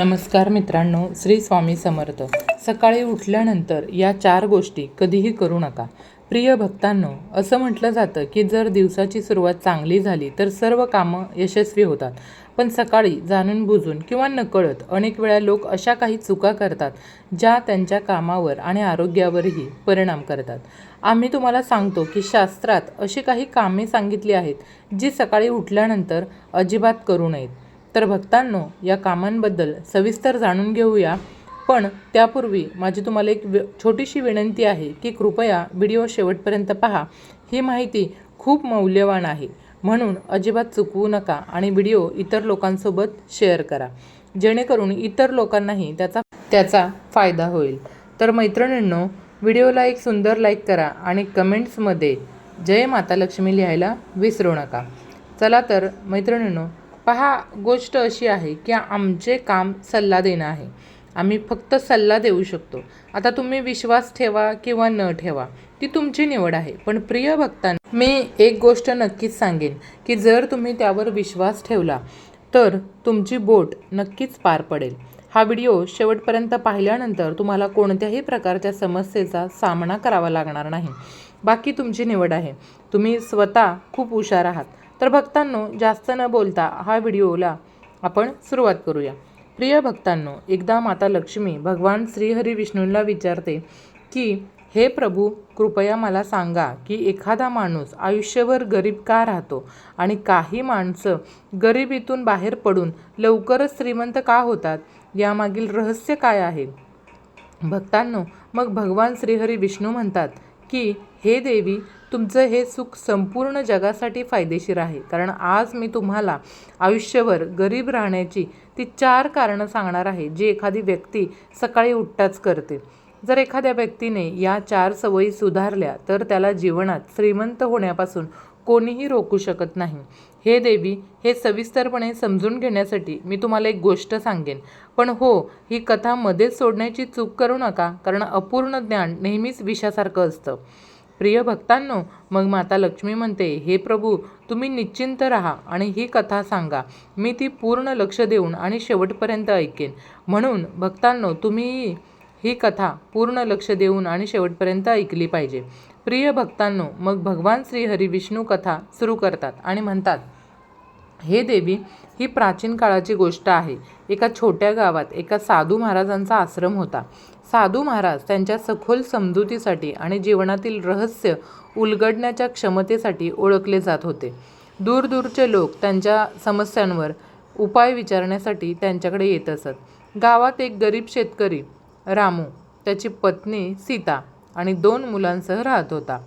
नमस्कार मित्रांनो श्री स्वामी समर्थ. सकाळी उठल्यानंतर या चार गोष्टी कधीही करू नका. प्रिय भक्तांनो असं म्हटलं जातं की जर दिवसाची सुरुवात चांगली झाली तर सर्व कामं यशस्वी होतात. पण सकाळी जाणून बुजून किंवा नकळत अनेक वेळा लोक अशा काही चुका करतात ज्या त्यांच्या कामावर आणि आरोग्यावरही परिणाम करतात. आम्ही तुम्हाला सांगतो की शास्त्रात अशी काही कामे सांगितली आहेत जी सकाळी उठल्यानंतर अजिबात करू नयेत. तर भक्तांनो या कामांबद्दल सविस्तर जाणून घेऊया. पण त्यापूर्वी माझी तुम्हाला एक छोटीशी विनंती आहे की कृपया व्हिडिओ शेवटपर्यंत पहा. ही माहिती खूप मौल्यवान आहे. म्हणून अजिबात चुकवू नका आणि व्हिडिओ इतर लोकांसोबत शेअर करा. जेणेकरून इतर लोकांनाही त्याचा त्याचा फायदा होईल. तर मैत्रिणींनो व्हिडिओला एक सुंदर लाईक करा आणि कमेंट्समध्ये जय माता लक्ष्मी लिहायला विसरू नका. चला तर मैत्रिणींनो पहा गोष्ट अशी आहे की आमचे काम सल्ला देणं आहे. आम्ही फक्त सल्ला देऊ शकतो. आता तुम्ही विश्वास ठेवा किंवा न ठेवा ती तुमची निवड आहे. पण प्रिय भक्तांना मी एक गोष्ट नक्कीच सांगेन की जर तुम्ही त्यावर विश्वास ठेवला तर तुमची बोट नक्कीच पार पडेल. हा व्हिडिओ शेवटपर्यंत पाहिल्यानंतर तुम्हाला कोणत्याही प्रकारच्या समस्येचा सामना करावा लागणार नाही. बाकी तुमची निवड आहे. तुम्ही स्वतः खूप हुशार आहात. तर भक्तांनो जास्त न बोलता हा व्हिडिओला आपण सुरुवात करूया. प्रिय भक्तांनो एकदा माता लक्ष्मी भगवान श्रीहरी विष्णूंना विचारते की हे प्रभू कृपया मला सांगा की एखादा माणूस आयुष्यभर गरीब का राहतो आणि काही माणसं गरिबीतून बाहेर पडून लवकरच श्रीमंत का होतात? यामागील रहस्य काय आहे? भक्तांनो मग भगवान श्रीहरी विष्णू म्हणतात की हे देवी तुमचं हे सुख संपूर्ण जगासाठी फायदेशीर आहे. कारण आज मी तुम्हाला आयुष्यभर गरीब राहण्याची ती चार कारणं सांगणार आहे जी एखादी व्यक्ती सकाळी उठताच करते. जर एखाद्या व्यक्तीने या चार सवयी सुधारल्या तर त्याला जीवनात श्रीमंत होण्यापासून कोणीही रोखू शकत नाही. हे देवी हे सविस्तरपणे समजून घेण्यासाठी मी तुम्हाला एक गोष्ट सांगेन. पण हो ही कथा मध्येच सोडण्याची चूक करू नका कारण अपूर्ण ज्ञान नेहमीच विषासारखं असतं. प्रिय भक्तांनो मग माता लक्ष्मी म्हणते हे प्रभू तुम्ही निश्चिंत राहा आणि ही कथा सांगा. मी ती पूर्ण लक्ष देऊन आणि शेवटपर्यंत ऐकेन. म्हणून भक्तांनो तुम्ही ही कथा पूर्ण लक्ष देऊन आणि शेवटपर्यंत ऐकली पाहिजे. प्रिय भक्तांनो मग भगवान श्री हरी विष्णू कथा सुरू करतात आणि म्हणतात हे देवी ही प्राचीन काळाची गोष्ट आहे. एका छोट्या गावात एका साधू महाराजांचा आश्रम होता. साधू महाराज त्यांच्या सखोल समजुतीसाठी आणि जीवनातील रहस्य उलगडण्याच्या क्षमतेसाठी ओळखले जात होते. दूरदूरचे लोक त्यांच्या समस्यांवर उपाय विचारण्यासाठी त्यांच्याकडे येत असत. गावात एक गरीब शेतकरी रामू त्याची पत्नी सीता आणि दोन मुलांसह राहत होता.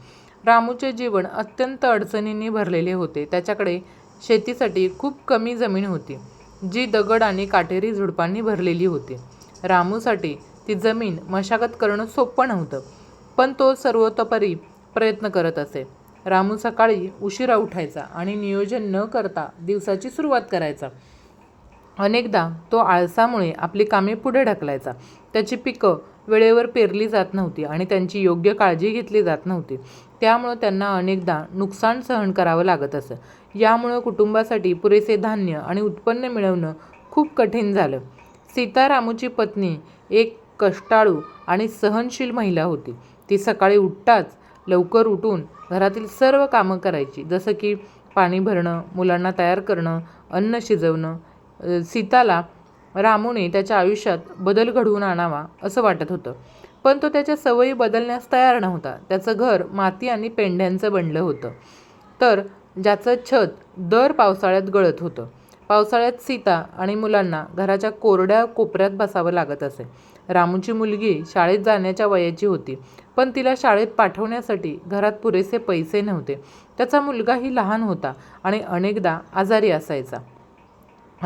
रामूचे जीवन अत्यंत अडचणींनी भरलेले होते. त्याच्याकडे शेतीसाठी खूप कमी जमीन होती जी दगड आणि काटेरी झुडपांनी भरलेली होती. रामूसाठी ती जमीन मशागत करणं सोपं नव्हतं पण तो सर्वतोपरी प्रयत्न करत असे. रामू सकाळी उशिरा उठायचा आणि नियोजन न करता दिवसाची सुरुवात करायचा. अनेकदा तो आळसामुळे आपली कामे पुढे ढकलायचा. त्याची पिकं वेळेवर पेरली जात नव्हती आणि त्यांची योग्य काळजी घेतली जात नव्हती. त्यामुळं त्यांना अनेकदा नुकसान सहन करावं लागत असं. यामुळं कुटुंबासाठी पुरेसे धान्य आणि उत्पन्न मिळवणं खूप कठीण झालं. सीता रामूची पत्नी एक कष्टाळू आणि सहनशील महिला होती. ती सकाळी उठताच लवकर उठून घरातील सर्व कामं करायची. जसं की पाणी भरणं मुलांना तयार करणं अन्न शिजवणं सीताला रामूने त्याच्या आयुष्यात बदल घडवून आणावा असं वाटत होतं. पण तो त्याच्या सवयी बदलण्यास तयार नव्हता. त्याचं घर माती आणि पेंढ्यांचं बनलं होतं. तर ज्याचं छत दर पावसाळ्यात गळत होतं. पावसाळ्यात सीता आणि मुलांना घराच्या कोरड्या कोपऱ्यात बसावं लागत असे. रामूची मुलगी शाळेत जाण्याच्या वयाची होती पण तिला शाळेत पाठवण्यासाठी घरात पुरेसे पैसे नव्हते. त्याचा मुलगाही लहान होता आणि अनेकदा आजारी असायचा.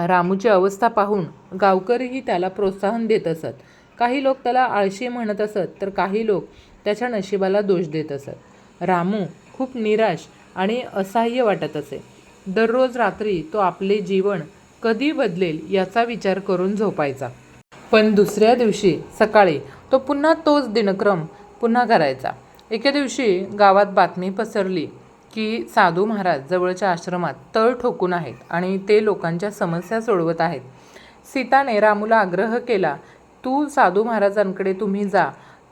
रामूची अवस्था पाहून गावकरीही त्याला प्रोत्साहन देत असत. काही लोक त्याला आळशी म्हणत असत तर काही लोक त्याच्या नशिबाला दोष देत असत. रामू खूप निराश आणि असहाय्य वाटत असे. दररोज रात्री तो आपले जीवन कधी बदलेल याचा विचार करून झोपायचा. पण दुसऱ्या दिवशी सकाळी तो पुन्हा तोच दिनक्रम पुन्हा करायचा. एके दिवशी गावात बातमी पसरली की साधू महाराज जवळच्या आश्रमात तळ ठोकून आहेत आणि ते लोकांच्या समस्या सोडवत आहेत. सीताने रामूला आग्रह केला तू साधू महाराजांकडे तुम्ही जा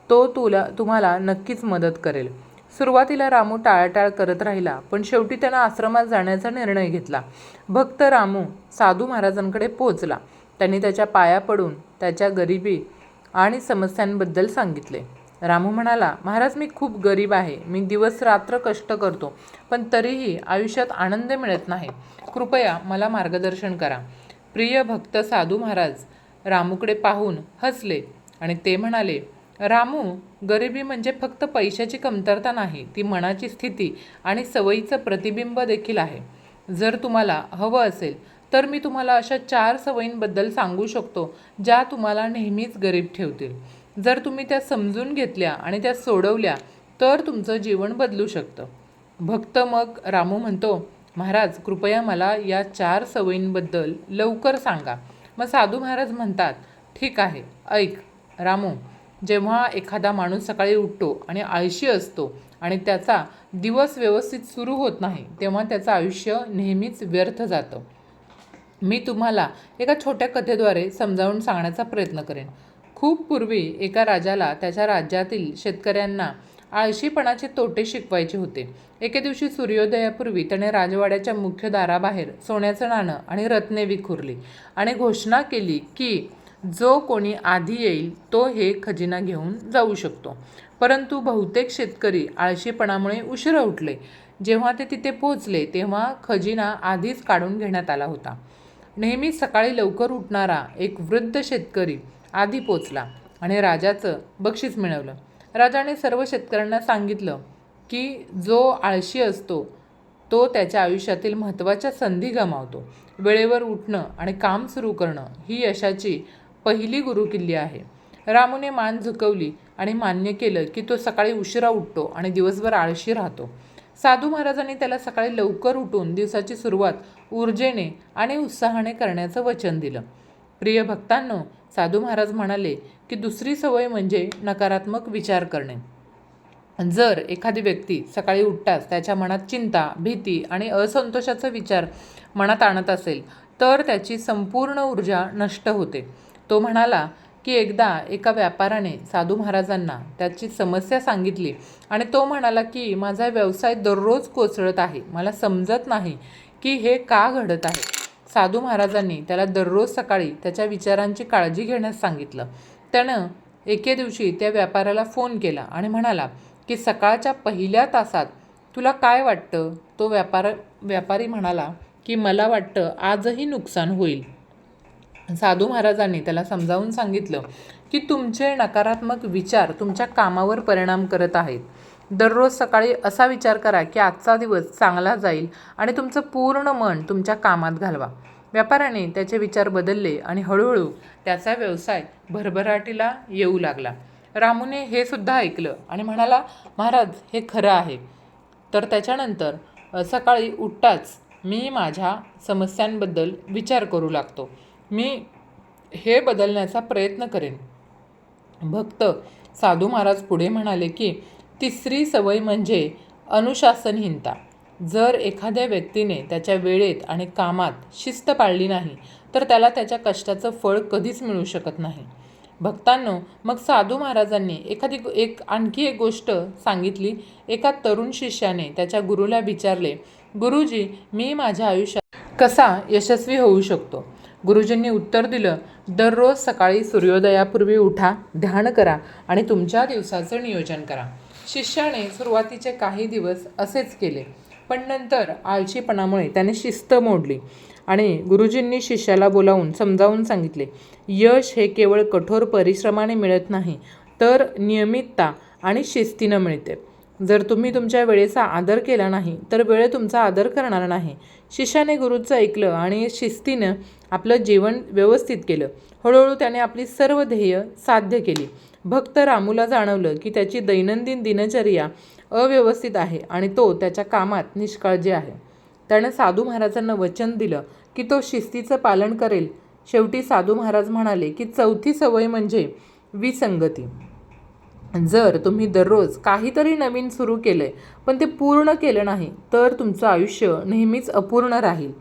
तो तुला तुम्हाला नक्कीच मदत करेल. सुरुवातीला रामू टाळाटाळ करत राहिला पण शेवटी त्यानं आश्रमात जाण्याचा निर्णय घेतला. भक्त रामू साधू महाराजांकडे पोहोचला. त्यांनी त्याच्या पाया पडून त्याच्या गरिबी आणि समस्यांबद्दल सांगितले. रामू म्हणाला महाराज मी खूप गरीब आहे. मी दिवस रात्र कष्ट करतो पण तरीही आयुष्यात आनंद मिळत नाही. कृपया मला मार्गदर्शन करा. प्रिय भक्त साधू महाराज रामूकडे पाहून हसले आणि ते म्हणाले रामू गरिबी म्हणजे फक्त पैशाची कमतरता नाही ती मनाची स्थिती आणि सवयीचं प्रतिबिंब देखील आहे. जर तुम्हाला हवं असेल तर मी तुम्हाला अशा चार सवयींबद्दल सांगू शकतो ज्या तुम्हाला नेहमीच गरीब ठेवतील. जर तुम्ही त्या समजून घेतल्या आणि त्या सोडवल्या तर तुमचं जीवन बदलू शकतं. भक्त मग रामू म्हणतो महाराज कृपया मला या चार सवयींबद्दल लवकर सांगा. मग साधू महाराज म्हणतात ठीक आहे ऐक रामू जेव्हा एखादा माणूस सकाळी उठतो आणि आळशी असतो आणि त्याचा दिवस व्यवस्थित सुरू होत नाही तेव्हा त्याचं आयुष्य नेहमीच व्यर्थ जातं. मी तुम्हाला एका छोट्या कथेद्वारे समजावून सांगण्याचा प्रयत्न करेन. खूप पूर्वी एका राजाला त्याच्या राज्यातील शेतकऱ्यांना आळशीपणाचे तोटे शिकवायचे होते. एके दिवशी सूर्योदयापूर्वी त्याने राजवाड्याच्या मुख्य दाराबाहेर सोन्याचं नाणं आणि रत्ने विखुरली आणि घोषणा केली की जो कोणी आधी येईल तो हे खजिना घेऊन जाऊ शकतो. परंतु बहुतेक शेतकरी आळशीपणामुळे उशिरा उठले. जेव्हा ते तिथे पोहोचले तेव्हा खजिना आधीच काढून घेण्यात आला होता. नेहमी सकाळी लवकर उठणारा एक वृद्ध शेतकरी आधी पोचला आणि राजाचं बक्षीस मिळवलं. राजाने सर्व शेतकऱ्यांना सांगितलं की जो आळशी असतो तो त्याच्या आयुष्यातील महत्त्वाच्या संधी गमावतो. वेळेवर उठणं आणि काम सुरू करणं ही यशाची पहिली गुरुकिल्ली आहे. रामूने मान झुकवली आणि मान्य केलं की तो सकाळी उशिरा उठतो आणि दिवसभर आळशी राहतो. साधू महाराजांनी त्याला सकाळी लवकर उठून दिवसाची सुरुवात ऊर्जेने आणि उत्साहाने करण्याचं वचन दिलं. प्रिय भक्तांनो साधू महाराज म्हणाले की दुसरी सवय म्हणजे नकारात्मक विचार करणे. जर एखादी व्यक्ती सकाळी उठताच त्याच्या मनात चिंता भीती आणि असंतोषाचा विचार मनात आणत असेल तर त्याची संपूर्ण ऊर्जा नष्ट होते. तो म्हणाला की एकदा एका व्यापाराने साधू महाराजांना त्याची समस्या सांगितली आणि तो म्हणाला की माझा व्यवसाय दररोज कोसळत आहे. मला समजत नाही की हे का घडत आहे. साधू महाराजांनी त्याला दररोज सकाळी त्याच्या विचारांची काळजी घेण्यास सांगितलं. त्यानं एके दिवशी त्या व्यापाऱ्याला फोन केला आणि म्हणाला की सकाळच्या पहिल्या तासात तुला काय वाटतं? तो व्यापार व्यापारी म्हणाला की मला वाटतं आजही नुकसान होईल. साधू महाराजांनी त्याला समजावून सांगितलं की तुमचे नकारात्मक विचार तुमच्या कामावर परिणाम करत आहेत. दररोज सकाळी असा विचार करा की आजचा दिवस चांगला जाईल आणि तुमचं पूर्ण मन तुमच्या कामात घालवा. व्यापाऱ्याने त्याचे विचार बदलले आणि हळूहळू त्याचा व्यवसाय भरभराटीला येऊ लागला. रामूने हे सुद्धा ऐकलं आणि म्हणाला महाराज हे खरं आहे. तर त्याच्यानंतर सकाळी उठताच मी माझ्या समस्यांबद्दल विचार करू लागतो. मी हे बदलण्याचा प्रयत्न करेन. भक्त साधू महाराज पुढे म्हणाले की तिसरी सवय म्हणजे अनुशासनहीनता. जर एखाद्या व्यक्तीने त्याच्या वेळेत आणि कामात शिस्त पाळली नाही तर त्याला त्याच्या कष्टाचं फळ कधीच मिळू शकत नाही. भक्तांनो मग साधू महाराजांनी एखादी एक आणखी एक गोष्ट सांगितली. एका तरुण शिष्याने त्याच्या गुरुला विचारले गुरुजी मी माझ्या आयुष्यात कसा यशस्वी होऊ शकतो? गुरुजींनी उत्तर दिलं दररोज सकाळी सूर्योदयापूर्वी उठा ध्यान करा आणि तुमच्या दिवसाचं नियोजन करा. शिष्याने सुरुवातीचे काही दिवस असेच केले पण नंतर आळशीपणामुळे त्याने शिस्त मोडली आणि गुरुजींनी शिष्याला बोलावून समजावून सांगितले यश हे केवळ कठोर परिश्रमाने मिळत नाही तर नियमितता आणि शिस्तीनं मिळते. जर तुम्ही तुमच्या वेळेचा आदर केला नाही तर वेळ तुमचा आदर करणार नाही. शिष्याने गुरुचं ऐकलं आणि शिस्तीनं आपलं जीवन व्यवस्थित केलं. हळूहळू त्याने आपली सर्व ध्येय साध्य केली. भक्त रामूला जाणवलं की त्याची दैनंदिन दिनचर्या अव्यवस्थित आहे आणि तो त्याच्या कामात निष्काळजी आहे. त्यानं साधू महाराजांना वचन दिलं की तो शिस्तीचं पालन करेल. शेवटी साधू महाराज म्हणाले की चौथी सवय म्हणजे विसंगती. जर तुम्ही दररोज काहीतरी नवीन सुरू केलं पण ते पूर्ण केलं नाही तर तुमचं आयुष्य नेहमीच अपूर्ण राहील.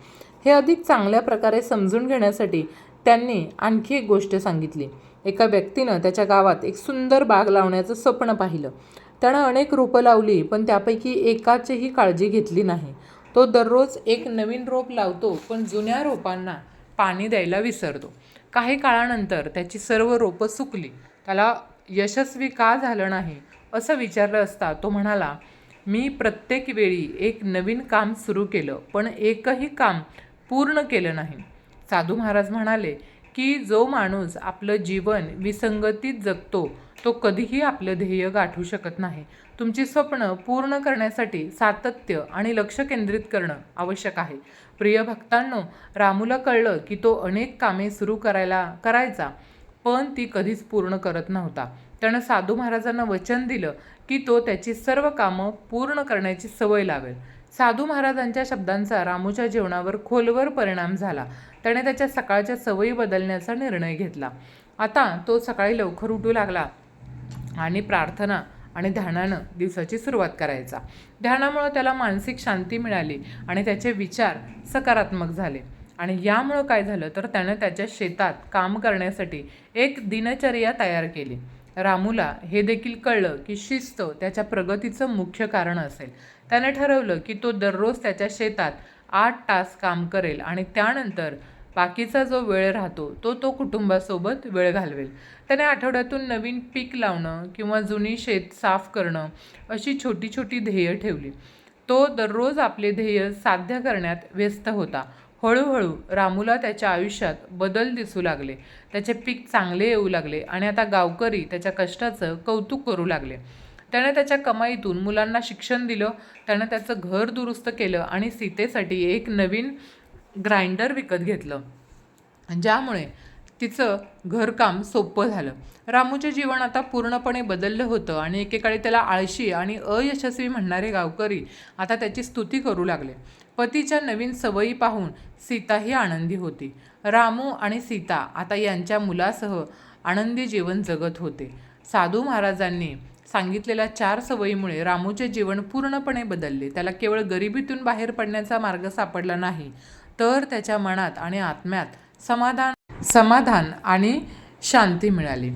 हे अधिक चांगल्या प्रकारे समजून घेण्यासाठी त्यांनी आणखी एक गोष्ट सांगितली. एका व्यक्तीनं त्याच्या गावात एक सुंदर बाग लावण्याचं स्वप्न पाहिलं. त्यानं अनेक रोपं लावली पण त्यापैकी एकाचीही काळजी घेतली नाही. तो दररोज एक नवीन रोप लावतो पण जुन्या रोपांना पाणी द्यायला विसरतो. काही काळानंतर त्याची सर्व रोपं सुकली. त्याला यशस्वी का झालं नाही असं विचारलं असता तो म्हणाला मी प्रत्येक वेळी एक नवीन काम सुरू केलं पण एकही काम पूर्ण केलं नाही. साधू महाराज म्हणाले की जो माणूस आपलं जीवन विसंगतीत जगतो तो कधीही आपलं ध्येय गाठू शकत नाही. तुमची स्वप्न पूर्ण करण्यासाठी सातत्य आणि लक्ष केंद्रित करणं आवश्यक आहे. प्रिय भक्तांनो रामूला कळलं की तो अनेक कामे सुरू करायला करायचा पण ती कधीच पूर्ण करत नव्हता. त्यानं साधू महाराजांना वचन दिलं की तो त्याची सर्व कामं पूर्ण करण्याची सवय लावेल. साधू महाराजांच्या शब्दांचा रामूच्या जीवनावर खोलवर परिणाम झाला. त्याने त्याच्या सकाळच्या सवयी बदलण्याचा निर्णय घेतला. आता तो सकाळी लवकर उठू लागला आणि प्रार्थना आणि ध्यानानं दिवसाची सुरुवात करायचा. ध्यानामुळं त्याला मानसिक शांती मिळाली आणि त्याचे विचार सकारात्मक झाले. आणि यामुळं काय झालं? तर त्यानं त्याच्या शेतात काम करण्यासाठी एक दिनचर्या तयार केली. रामूला हे देखील कळलं की शिस्त त्याच्या प्रगतीचं मुख्य कारण असेल. त्याने ठरवलं की तो दररोज त्याच्या शेतात आठ तास काम करेल आणि त्यानंतर बाकीचा जो वेळ राहतो तो तो कुटुंबासोबत वेळ घालवेल. त्याने आठवड्यातून नवीन पीक लावणं किंवा जुनी शेत साफ करणं अशी छोटी छोटी ध्येय ठेवली. तो दररोज आपले ध्येय साध्य करण्यात व्यस्त होता. हळूहळू रामूला त्याच्या आयुष्यात बदल दिसू लागले. त्याचे पीक चांगले येऊ लागले आणि आता गावकरी त्याच्या कष्टाचं कौतुक करू लागले. त्याने त्याच्या कमाईतून मुलांना शिक्षण दिलं त्यानं त्याचं घर दुरुस्त केलं आणि सीतेसाठी एक नवीन ग्राइंडर विकत घेतलं. ज्यामुळे तिचं घरकाम सोपं झालं. रामूचे जीवन आता पूर्णपणे बदललं होतं आणि एकेकाळी त्याला आळशी आणि अयशस्वी म्हणणारे गावकरी आता त्याची स्तुती करू लागले. पतीच्या नवीन सवयी पाहून सीताही आनंदी होती. रामू आणि सीता आता यांच्या मुलासह आनंदी जीवन जगत होते. साधू महाराजांनी सांगितलेल्या चार सवयीमुळे रामूचे जीवन पूर्णपणे बदलले. त्याला केवळ गरिबीतून बाहेर पडण्याचा मार्ग सापडला नाही तर त्याच्या मनात आणि आत्म्यात समाधान समाधान आणि शांती मिळाली.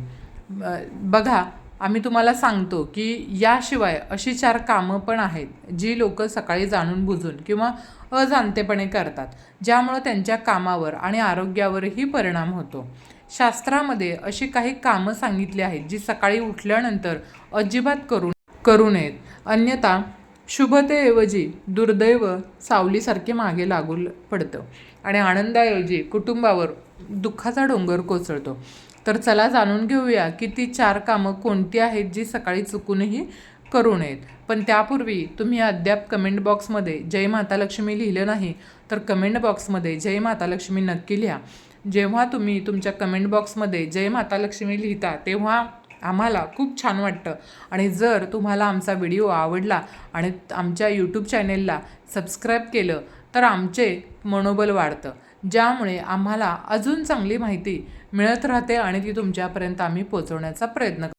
ब- बघा आम्ही तुम्हाला सांगतो की याशिवाय अशी चार कामं पण आहेत जी लोक सकाळी जाणून बुजून किंवा अजाणतेपणे करतात ज्यामुळं त्यांच्या कामावर आणि आरोग्यावरही परिणाम होतो. शास्त्रामध्ये अशी काही कामं सांगितली आहेत जी सकाळी उठल्यानंतर अजिबात करू करू नयेत. अन्यथा शुभतेऐवजी दुर्दैव सावलीसारखे मागे लागू पडतं आणि आनंदाऐवजी कुटुंबावर दुःखाचा डोंगर कोसळतो. तर चला जाणून घेऊया की ती चार कामं कोणती आहेत जी सकाळी चुकूनही करू नयेत. पण त्यापूर्वी तुम्ही अद्याप कमेंट बॉक्समध्ये जय माता लक्ष्मी लिहिलं नाही तर कमेंट बॉक्समध्ये जय माता लक्ष्मी नक्की लिहा. जेव्हा तुम्ही तुमच्या कमेंट बॉक्समध्ये जय माता लक्ष्मी लिहिता तेव्हा आम्हाला खूप छान वाटतं. आणि जर तुम्हाला आमचा व्हिडिओ आवडला आणि आमच्या यूट्यूब चॅनेलला सबस्क्राईब केलं तर आमचे मनोबल वाढतं. ज्यामुळे आम्हाला अजून चांगली माहिती मिळत राहते आणि ती तुमच्यापर्यंत आम्ही पोचवण्याचा प्रयत्न